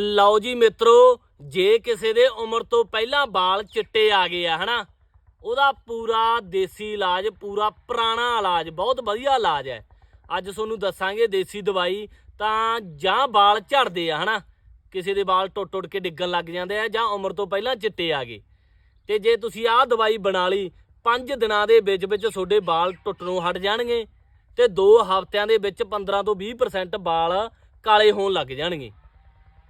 ਲਓ ਜੀ ਮਿੱਤਰੋ, ਜੇ ਕਿਸੇ ਦੇ ਉਮਰ ਤੋਂ ਪਹਿਲਾਂ ਵਾਲ ਚਿੱਟੇ ਆ ਗਏ ਆ, ਹਨਾ, ਉਹਦਾ ਪੂਰਾ ਦੇਸੀ ਇਲਾਜ, ਪੂਰਾ ਪੁਰਾਣਾ ਇਲਾਜ, ਬਹੁਤ ਵਧੀਆ ਇਲਾਜ ਹੈ। ਅੱਜ ਤੁਹਾਨੂੰ ਦੱਸਾਂਗੇ ਦੇਸੀ ਦਵਾਈ, ਤਾਂ ਜਾਂ ਵਾਲ ਝੜਦੇ ਆ, ਹਨਾ, ਕਿਸੇ ਦੇ ਵਾਲ ਟੁੱਟ ਟੁੱਟ ਕੇ ਡਿੱਗਣ ਲੱਗ ਜਾਂਦੇ ਆ, ਜਾਂ ਉਮਰ ਤੋਂ ਪਹਿਲਾਂ ਚਿੱਟੇ ਆ ਗਏ। ਤੇ ਜੇ ਤੁਸੀਂ ਆਹ ਦਵਾਈ ਬਣਾ ਲਈ 5 ਦਿਨਾਂ ਦੇ ਵਿੱਚ ਵਿੱਚ ਤੁਹਾਡੇ ਵਾਲ ਟੁੱਟਣੋਂ ਹਟ ਜਾਣਗੇ ਤੇ 2 ਹਫ਼ਤਿਆਂ ਦੇ ਵਿੱਚ 15 ਤੋਂ 20% ਵਾਲ ਕਾਲੇ ਹੋਣ ਲੱਗ ਜਾਣਗੇ।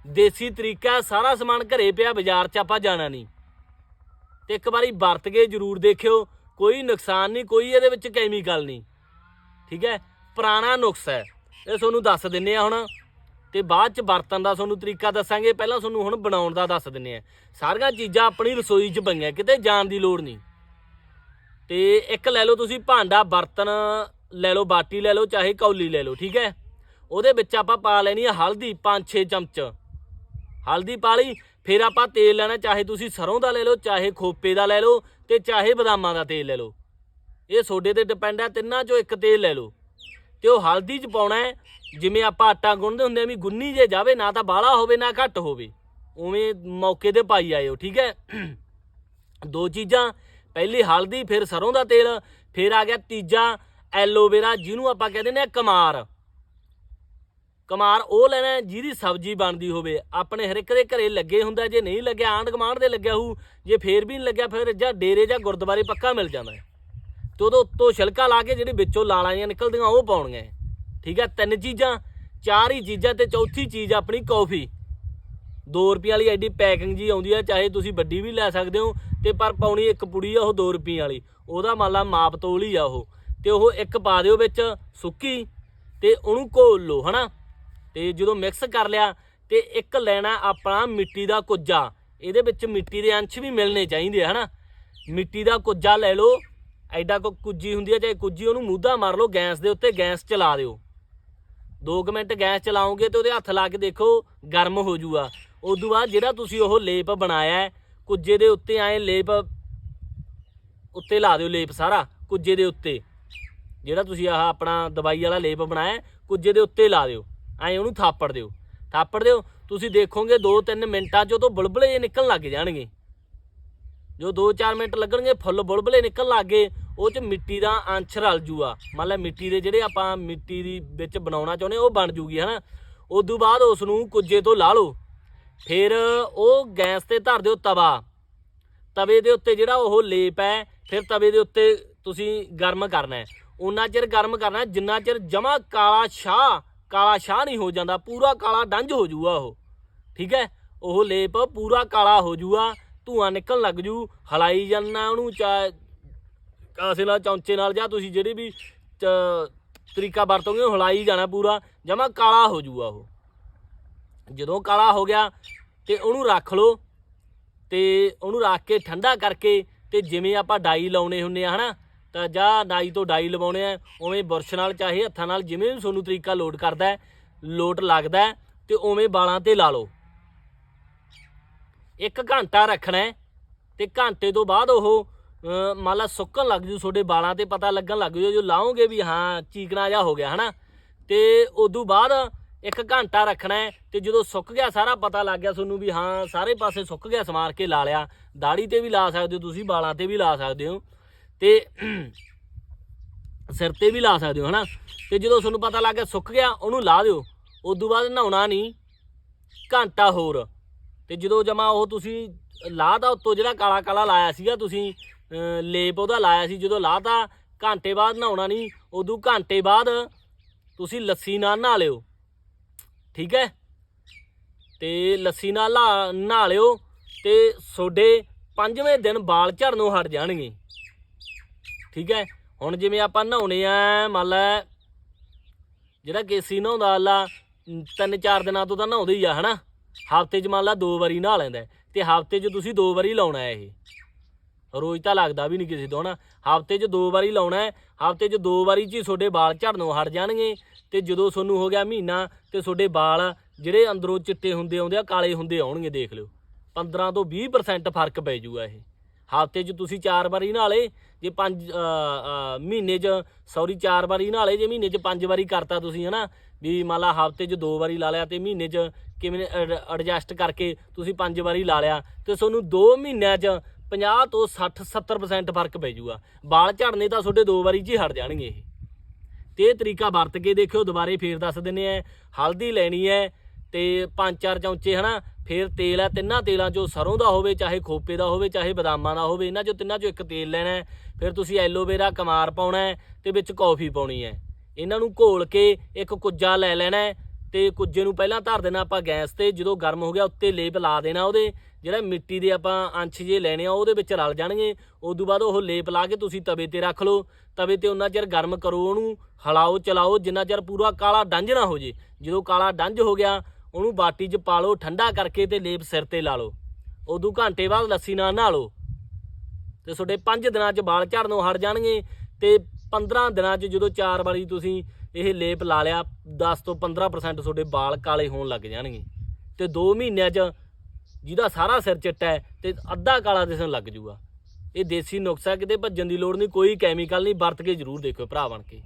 ਦੇਸੀ ਤਰੀਕਾ ਸਾਰਾ ਸਮਾਨ ਘਰੇ ਪਿਆ, ਬਾਜ਼ਾਰ 'ਚ ਆਪਾਂ ਜਾਣਾ ਨਹੀਂ। ਤੇ ਇੱਕ ਵਾਰੀ ਵਰਤ ਕੇ ਜਰੂਰ ਦੇਖਿਓ, ਕੋਈ ਨੁਕਸਾਨ ਨਹੀਂ, ਕੋਈ ਇਹਦੇ ਵਿੱਚ ਕੈਮੀਕਲ ਨਹੀਂ। ਠੀਕ ਹੈ? ਪੁਰਾਣਾ ਨੁਕਸ ਹੈ। ਇਹ ਤੁਹਾਨੂੰ ਦੱਸ ਦਿੰਨੇ ਆ ਹੁਣ। ਤੇ ਬਾਅਦ ਚ ਵਰਤਨ ਦਾ ਤੁਹਾਨੂੰ ਤਰੀਕਾ ਦੱਸਾਂਗੇ। ਪਹਿਲਾਂ ਤੁਹਾਨੂੰ ਹੁਣ ਬਣਾਉਣ ਦਾ ਦੱਸ ਦਿੰਨੇ ਆ। ਸਾਰੀਆਂ ਚੀਜ਼ਾਂ ਆਪਣੀ ਰਸੋਈ 'ਚ ਪਈਆਂ, ਕਿਤੇ ਜਾਣ ਦੀ ਲੋੜ ਨਹੀਂ। ਤੇ ਇੱਕ ਲੈ ਲਓ ਤੁਸੀਂ ਭਾਂਡਾ, ਬਰਤਨ ਲੈ ਲਓ, ਬਾਟੀ ਲੈ ਲਓ, ਚਾਹੇ ਕੌਲੀ ਲੈ ਲਓ, ਠੀਕ ਹੈ? ਉਹਦੇ ਵਿੱਚ ਆਪਾਂ ਪਾ ਲੈਣੀ ਹੈ ਹਲਦੀ 5-6 ਚਮਚ। ਹਲਦੀ ਪਾ ਲਈ ਫਿਰ ਆਪਾਂ ਤੇਲ ਲੈਣਾ, ਚਾਹੇ ਤੁਸੀਂ ਸਰੋਂ ਦਾ ਲੈ ਲਓ, ਚਾਹੇ ਖੋਪੇ ਦਾ ਲੈ ਲਓ ਤੇ ਚਾਹੇ ਬਦਾਮਾਂ ਦਾ ਤੇਲ ਲੈ ਲਓ। ਇਹ ਸੋਡੇ ਤੇ ਡਿਪੈਂਡ ਹੈ ਤਿੰਨਾਂ ਚੋਂ ਇੱਕ ਤੇਲ ਲੈ ਲਓ। ਤੇ ਉਹ ਹਲਦੀ ਚ ਪਾਉਣਾ ਜਿਵੇਂ ਆਪਾਂ ਆਟਾ ਗੁੰਨਦੇ ਹੁੰਦੇ ਆ, ਵੀ ਗੁੰਨੀ ਜੇ ਜਾਵੇ, ਨਾ ਤਾਂ ਬਾਹਲਾ ਹੋਵੇ, ਨਾ ਘੱਟ ਹੋਵੇ। ਉਵੇਂ ਮੌਕੇ ਤੇ ਪਾਈ ਆਇਓ, ਠੀਕ ਹੈ? ਦੋ ਚੀਜ਼ਾਂ, ਪਹਿਲੀ ਹਲਦੀ, ਫਿਰ ਸਰੋਂ ਦਾ ਤੇਲ, ਫਿਰ ਆ ਗਿਆ ਤੀਜਾ ਐਲੋਵੇਰਾ, ਜਿਹਨੂੰ ਆਪਾਂ ਕਹਿੰਦੇ ਨੇ ਕਮਾਰ। ਕਮਾਰ ਉਹ ਲੈਣਾ ਜਿਹਦੀ ਸਬਜ਼ੀ ਬਣਦੀ ਹੋਵੇ। ਆਪਣੇ ਹਰ ਇੱਕ ਦੇ ਘਰੇ ਲੱਗੇ ਹੁੰਦਾ, ਜੇ ਨਹੀਂ ਲੱਗਿਆ, ਆਂਢ ਗੁਆਂਢ ਦੇ ਲੱਗਿਆ ਹੋਊ, ਜੇ ਫੇਰ ਵੀ ਨਹੀਂ ਲੱਗਿਆ, ਫਿਰ ਜਾਂ ਡੇਰੇ ਜਾਂ ਗੁਰਦੁਆਰੇ ਪੱਕਾ ਮਿਲ ਜਾਂਦਾ ਹੈ। ਤੇ ਉਹਦੇ ਉੱਤੋਂ ਛਿਲਕਾ ਲਾ ਕੇ ਜਿਹੜੀ ਵਿੱਚੋਂ ਲਾਲਾਂ ਜਿਹੀਆਂ ਨਿਕਲਦੀਆਂ, ਉਹ ਪਾਉਣੀਆਂ ਠੀਕ ਹੈ, ਤਿੰਨ ਚੀਜ਼ਾਂ, ਚਾਰ ਹੀ ਚੀਜ਼ਾਂ ਤੇ ਚੌਥੀ ਚੀਜ਼ ਆਪਣੀ ਕੌਫੀ। 2 ਰੁਪਏ ਵਾਲੀ ਐਡੀ ਪੈਕਿੰਗ ਜੀ ਆਉਂਦੀ ਹੈ, ਚਾਹੇ ਤੁਸੀਂ ਵੱਡੀ ਵੀ ਲੈ ਸਕਦੇ ਹੋ, ਤੇ ਪਰ ਪਾਉਣੀ ਇੱਕ ਪੁੜੀ ਆ, ਉਹ 2 ਰੁਪਏ ਵਾਲੀ। ਉਹਦਾ ਮੰਨ ਲਾ ਮਾਪ ਤੋਲ ਹੀ ਆ ਉਹ। ਤੇ ਉਹ ਇੱਕ ਪਾ ਦਿਓ ਵਿੱਚ ਸੁੱਕੀ, ਤੇ ਉਹਨੂੰ ਘੋਲ ਲਓ, ਹਨਾ? ਤੇ ਜਦੋਂ ਮਿਕਸ ਕਰ ਲਿਆ ਤੇ ਇੱਕ ਲੈਣਾ ਆਪਣਾ ਮਿੱਟੀ ਦਾ ਕੁੱਜਾ। ਇਹਦੇ ਵਿੱਚ ਮਿੱਟੀ ਦੇ ਅੰਸ਼ ਵੀ ਮਿਲਣੇ ਚਾਹੀਦੇ ਆ ਹਨਾ? ਮਿੱਟੀ ਦਾ ਕੁੱਜਾ ਲੈ ਲਓ ਐਡਾ ਕੋ ਕੁੱਜੀ ਹੁੰਦੀ ਹੈ ਚਾਹੇ ਕੁੱਜੀ ਉਹਨੂੰ ਮੂਧਾ ਮਾਰ ਲਓ ਗੈਸ ਦੇ ਉੱਤੇ ਗੈਸ ਚਲਾ ਦਿਓ। 2 ਮਿੰਟ ਗੈਸ ਚਲਾਓਗੇ ਤੇ ਉਹਦੇ ਹੱਥ ਲਾ ਕੇ ਦੇਖੋ ਗਰਮ ਹੋ ਜੂਗਾ। ਉਦੋਂ ਬਾਅਦ ਜਿਹੜਾ ਤੁਸੀਂ ਉਹ ਲੇਪ ਬਣਾਇਆ ਕੁੱਜੇ ਦੇ ਉੱਤੇ ਆਏ ਲੇਪ ਉੱਤੇ ਲਾ ਦਿਓ ਲੇਪ ਸਾਰਾ ਕੁੱਜੇ ਦੇ ਉੱਤੇ। ਜਿਹੜਾ ਤੁਸੀਂ ਆਹ ਆਪਣਾ ਦਵਾਈ ਵਾਲਾ ਲੇਪ ਬਣਾਇਆ ਹੈ, ਕੁੱਜੇ ਦੇ ਉੱਤੇ ਲਾ ਦਿਓ। ਐਂ ਉਹਨੂੰ ਥਾਪੜ ਦਿਓ। ਥਾਪੜ ਦਿਓ, ਤੁਸੀਂ ਦੇਖੋਗੇ 2-3 ਮਿੰਟਾਂ 'ਚ ਉਹ ਤੋਂ ਬੁਲਬੁਲੇ ਜਿਹੇ ਨਿਕਲਣ ਲੱਗ ਜਾਣਗੇ। ਜੋ 2-4 ਮਿੰਟ ਲੱਗਣਗੇ, ਫੁੱਲ ਬੁਲਬੁਲੇ ਨਿਕਲਣ ਲੱਗੇ ਉਹ 'ਚ ਮਿੱਟੀ ਦਾ ਅੰਸ਼ ਰਲ ਜੂਗਾ ਮੰਨ ਲੈ ਮਿੱਟੀ ਦੇ ਜਿਹੜੇ ਆਪਾਂ ਮਿੱਟੀ ਦੀ ਵਿੱਚ ਬਣਾਉਣਾ ਚਾਹੁੰਦੇ ਉਹ ਬਣ ਜੂਗੀ, ਹਨਾ? ਤੋਂ ਬਾਅਦ ਉਸ ਨੂੰ ਕੁੱਜੇ ਤੋਂ ਲਾ ਲਓ। ਫਿਰ ਉਹ ਗੈਸ ਤੇ ਧਰ ਦਿਓ ਤਵਾ। ਤਵੇ ਦੇ ਉੱਤੇ ਜਿਹੜਾ ਉਹ ਲੇਪ ਹੈ, ਫਿਰ ਤਵੇ ਦੇ ਉੱਤੇ ਤੁਸੀਂ ਗਰਮ ਕਰਨਾ ਹੈ। ਉਨਾ ਚਿਰ ਗਰਮ ਕਰਨਾ ਜਿੰਨਾ ਚਿਰ ਜਮਾ ਕਾਲਾ ਸ਼ਾਹ ਕਾਲਾ ਸ਼ਾਹ ਨਹੀਂ ਹੋ ਜਾਂਦਾ, ਪੂਰਾ ਕਾਲਾ ਡੰਜ ਹੋ ਜੂਗਾ ਉਹ। ਠੀਕ ਹੈ? ਉਹ ਲੇਪ ਪੂਰਾ ਕਾਲਾ ਹੋ ਜੂਗਾ, ਧੂਆਂ ਨਿਕਲਣ ਲੱਗ ਜੂ, ਹਲਾਈ ਜਾਂਦਾ ਉਹਨੂੰ, ਚਾ ਕਾਸੇ ਨਾਲ ਚੌਂਚੇ ਨਾਲ, ਜਾਂ ਤੁਸੀਂ ਜਿਹੜੇ ਵੀ ਚ- ਤਰੀਕਾ ਵਰਤੋਗੇ, ਉਹ ਹਲਾਈ ਜਾਣਾ ਪੂਰਾ, ਜਮਾ ਕਾਲਾ ਹੋ ਜੂਗਾ ਉਹ। ਜਦੋਂ ਕਾਲਾ ਹੋ ਗਿਆ, ਤੇ ਉਹਨੂੰ ਰੱਖ ਲਓ, ਤੇ ਉਹਨੂੰ ਰੱਖ ਕੇ ਠੰਡਾ ਕਰਕੇ, ਤੇ ਜਿਵੇਂ ਆਪਾਂ ਡਾਈ ਲਾਉਣੇ ਹੁੰਨੇ ਆ, ਹਨਾ? ਤਾਂ ਜਾਂ ਨਾਈ ਤੋਂ ਡਾਈ ਲਵਾਉਣੇ ਆ ਉਵੇਂ ਬੁਰਸ਼ ਨਾਲ ਚਾਹੇ ਹੱਥਾਂ ਨਾਲ ਜਿਵੇਂ ਵੀ ਤੁਹਾਨੂੰ ਤਰੀਕਾ ਲੋਡ ਕਰਦਾ ਲੋਟ ਲੱਗਦਾ ਹੈ, ਤੇ ਉਵੇਂ ਵਾਲਾਂ ਤੇ ਲਾ ਲਓ। ਇੱਕ ਘੰਟਾ ਰੱਖਣਾ ਹੈ ਤੇ ਘੰਟੇ ਤੋਂ ਬਾਅਦ ਉਹ ਮੰਨ ਲਾ ਸੁੱਕਣ ਲੱਗ ਜੂ ਤੁਹਾਡੇ ਵਾਲਾਂ ਤੇ ਪਤਾ ਲੱਗਣ ਲੱਗ ਜੂ ਜੋ ਲਾਓਗੇ ਵੀ ਹਾਂ ਚੀਕਣਾ ਜਾ ਹੋ ਗਿਆ ਹਨਾ? ਤੇ ਉਦੋਂ ਬਾਅਦ ਇੱਕ ਘੰਟਾ ਰੱਖਣਾ ਹੈ ਤੇ ਜਦੋਂ ਸੁੱਕ ਗਿਆ ਸਾਰਾ ਪਤਾ ਲੱਗ ਗਿਆ ਤੁਹਾਨੂੰ ਵੀ ਹਾਂ ਸਾਰੇ ਪਾਸੇ ਸੁੱਕ ਗਿਆ ਸਮਾਰ ਕੇ ਲਾ ਲਿਆ। ਦਾੜੀ ਤੇ ਵੀ ਲਾ ਸਕਦੇ ਹੋ ਤੁਸੀਂ ਵਾਲਾਂ ਤੇ ਵੀ ਲਾ ਸਕਦੇ ਹੋ। ਤੇ ਸਿਰ ਤੇ ਵੀ ਲਾ ਸਕਦੇ ਹੋ, ਹਨਾ? ਤੇ ਜਦੋਂ ਤੁਹਾਨੂੰ ਪਤਾ ਲੱਗ ਗਿਆ ਸੁੱਕ ਗਿਆ, ਉਹਨੂੰ ਲਾ ਦਿਓ। ਉਦੋਂ ਬਾਅਦ ਨਹਾਉਣਾ ਨਹੀਂ, ਘੰਟਾ ਹੋਰ। ਤੇ ਜਦੋਂ ਜਮਾ ਉਹ ਤੁਸੀਂ ਲਾਹਦਾ ਉੱਤੋਂ ਜਿਹੜਾ ਕਾਲਾ ਕਾਲਾ ਲਾਇਆ ਸੀਗਾ, ਤੁਸੀਂ, ਅਹ, ਲੇਪ ਉਹਦਾ ਲਾਇਆ ਸੀ, ਜਦੋਂ ਲਾਹਤਾ, ਘੰਟੇ ਬਾਅਦ ਨਹਾਉਣਾ ਨਹੀਂ, ਉਦੋਂ ਘੰਟੇ ਬਾਅਦ ਤੁਸੀਂ ਲੱਸੀ ਨਾਲ ਨਹਾ ਲਿਓ। ਠੀਕ ਹੈ? ਤੇ ਲੱਸੀ ਨਾਲ ਨਹਾ- ਨਹਾ ਲਿਓ ਤੇ ਤੁਹਾਡੇ ਪੰਜਵੇਂ ਦਿਨ ਵਾਲ ਝੜਨੋਂ ਹਟ ਜਾਣਗੇ। ਠੀਕ ਹੈ? ਹੁਣ ਜਿਵੇਂ ਆਪਾਂ ਨਹਾਉਣੇ ਆ ਮੰਨ ਲੈ ਜਿਹੜਾ ਕੇਸੀ ਨਹਾਉਂਦਾ ਅੱਲਾ ਤਿੰਨ ਚਾਰ ਦਿਨਾਂ ਤੋਂ ਤਾਂ ਨਹਾਉਂਦਾ ਹੀ ਆ ਹਨਾ? ਹਫ਼ਤੇ 'ਚ ਮੰਨ ਲਾ ਦੋ ਵਾਰੀ ਨਹਾ ਲੈਂਦਾ ਹੈ, ਤੇ ਹਫ਼ਤੇ 'ਚ ਤੁਸੀਂ ਦੋ ਵਾਰੀ ਲਾਉਣਾ ਹੈ ਇਹ। ਰੋਜ਼ ਤਾਂ ਲੱਗਦਾ ਵੀ ਨਹੀਂ ਕਿਸੇ ਤੋਂ ਹਨਾ? ਹਫ਼ਤੇ 'ਚ ਦੋ ਵਾਰੀ ਲਾਉਣਾ ਹੈ ਹਫ਼ਤੇ 'ਚ ਦੋ ਵਾਰੀ 'ਚ ਹੀ ਤੁਹਾਡੇ ਵਾਲ ਝੜਨੋਂ ਹਟ ਜਾਣਗੇ ਤੇ ਜਦੋਂ ਤੁਹਾਨੂੰ ਹੋ ਗਿਆ ਮਹੀਨਾ ਤੇ ਤੁਹਾਡੇ ਵਾਲ ਜਿਹੜੇ ਅੰਦਰੋਂ ਚਿੱਟੇ ਹੁੰਦੇ ਆਉਂਦੇ ਆ ਕਾਲੇ ਹੁੰਦੇ ਆਉਣਗੇ ਦੇਖ ਲਿਓ। 15 ਤੋਂ 20% ਫ਼ਰਕ ਪੈ ਜੂਗਾ ਇਹ। ਹਫ਼ਤੇ 'ਚ ਤੁਸੀਂ ਚਾਰ ਵਾਰੀ ਨਾਲੇ ਜੇ ਪੰਜ ਮਹੀਨੇ 'ਚ ਸੌਰੀ ਚਾਰ ਵਾਰੀ ਨਾਲੇ ਜੇ ਮਹੀਨੇ 'ਚ ਪੰਜ ਵਾਰੀ ਕਰਤਾ ਤੁਸੀਂ, ਹਨਾ? ਵੀ ਮੰਨ ਲਾ ਹਫ਼ਤੇ 'ਚ ਦੋ ਵਾਰੀ ਲਾ ਲਿਆ ਤੇ ਮਹੀਨੇ 'ਚ ਕਿਵੇਂ ਐਡਜਸਟ ਕਰਕੇ ਤੁਸੀਂ ਪੰਜ ਵਾਰੀ ਲਾ ਲਿਆ ਤੇ ਤੁਹਾਨੂੰ 2 ਮਹੀਨਿਆਂ 'ਚ 50 ਤੋਂ 60 70% ਫ਼ਰਕ ਪੈ ਜਾਊਗਾ ਵਾਲ ਝੜਨੇ ਤਾਂ ਤੁਹਾਡੇ ਦੋ ਵਾਰੀ 'ਚ ਹੀ ਹਟ ਜਾਣਗੇ ਇਹ। ਤੇ ਇਹ ਤਰੀਕਾ ਵਰਤ ਕੇ ਦੇਖਿਓ, ਦੁਬਾਰੇ ਫੇਰ ਦੱਸ ਦਿੰਨੇ ਆ, ਹਲਦੀ ਲੈਣੀ ਹੈ ਤੇ ਪੰਜ ਚਾਰ ਚਮਚੇ ਹਨਾ, ਫਿਰ ਤੇਲ ਹੈ, ਤਿੰਨਾਂ ਤੇਲਾਂ ਚੋਂ ਸਰੋਂ ਦਾ ਹੋਵੇ, ਚਾਹੇ ਖੋਪੇ ਦਾ ਹੋਵੇ, ਚਾਹੇ ਬਦਾਮਾਂ ਦਾ ਹੋਵੇ, ਇਹਨਾਂ ਚੋਂ ਤਿੰਨਾਂ ਚੋਂ ਇੱਕ ਤੇਲ ਲੈਣਾ ਫਿਰ ਤੁਸੀਂ ਐਲੋਵੇਰਾ ਕਮਾਰ ਪਾਉਣਾ ਹੈ ਤੇ ਵਿੱਚ ਕੌਫੀ ਪਾਉਣੀ ਹੈ। ਇਹਨਾਂ ਨੂੰ ਘੋਲ ਕੇ ਇੱਕ ਕੁੱਜਾ ਲੈ ਲੈਣਾ ਹੈ ਤੇ ਕੁੱਜੇ ਨੂੰ ਪਹਿਲਾਂ ਧਰ ਦੇਣਾ ਆਪਾਂ ਗੈਸ ਤੇ, ਜਦੋਂ ਗਰਮ ਹੋ ਗਿਆ ਉੱਤੇ ਲੇਪ ਲਾ ਦੇਣਾ ਉਹਦੇ। ਜਿਹੜਾ ਮਿੱਟੀ ਦੇ ਆਪਾਂ ਅੰਸ਼ ਜੇ ਲੈਣੇ ਆ, ਉਹਦੇ ਵਿੱਚ ਰਲ ਜਾਣਗੇ। ਉਸ ਤੋਂ ਬਾਅਦ ਉਹ ਲੇਪ ਲਾ ਕੇ ਤੁਸੀਂ ਤਵੇ ਤੇ ਰੱਖ ਲਓ। ਤਵੇ ਤੇ ਉਹਨਾਂ ਚਿਰ ਗਰਮ ਕਰੋ ਉਹਨੂੰ, ਹਲਾਓ, ਚਲਾਓ, ਜਿੰਨਾ ਚਿਰ ਪੂਰਾ ਕਾਲਾ ਡੰਜ ਨਾ ਹੋ ਜੇ। ਜਦੋਂ ਕਾਲਾ ਡੰਝ ਹੋ ਗਿਆ ਉਹਨੂੰ ਬਾਟੀ 'ਚ ਪਾ ਲਓ, ਠੰਡਾ ਕਰਕੇ ਤੇ ਲੇਪ ਸਿਰ ਤੇ ਲਾ ਲਓ। ਉਦੋਂ ਘੰਟੇ ਬਾਅਦ ਲੱਸੀ ਨਾਲ ਨਹਾ ਲਓ। ਤੇ ਤੁਹਾਡੇ 5 ਦਿਨਾਂ 'ਚ ਵਾਲ ਝੜਨੋਂ ਹਟ ਜਾਣਗੇ ਤੇ 15 ਦਿਨਾਂ 'ਚ ਜਦੋਂ ਚਾਰ ਵਾਰੀ ਤੁਸੀਂ ਇਹ ਲੇਪ ਲਾ ਲਿਆ 10 ਤੋਂ 15% ਤੁਹਾਡੇ ਵਾਲ ਕਾਲੇ ਹੋਣ ਲੱਗ ਜਾਣਗੇ। ਤੇ 2 ਮਹੀਨਿਆਂ 'ਚ ਜਿਹਦਾ ਸਾਰਾ ਸਿਰ ਚਿੱਟਾ ਹੈ ਤੇ ਅੱਧਾ ਕਾਲਾ ਦਿਸਣ ਲੱਗ ਜੂਗਾ। ਇਹ ਦੇਸੀ ਨੁਕਸਾ ਕਿਤੇ ਭੱਜਣ ਦੀ ਲੋੜ ਨਹੀਂ, ਕੋਈ ਕੈਮੀਕਲ ਨਹੀਂ, ਵਰਤ ਕੇ ਜ਼ਰੂਰ ਦੇਖੋ ਭਰਾ ਬਣ ਕੇ।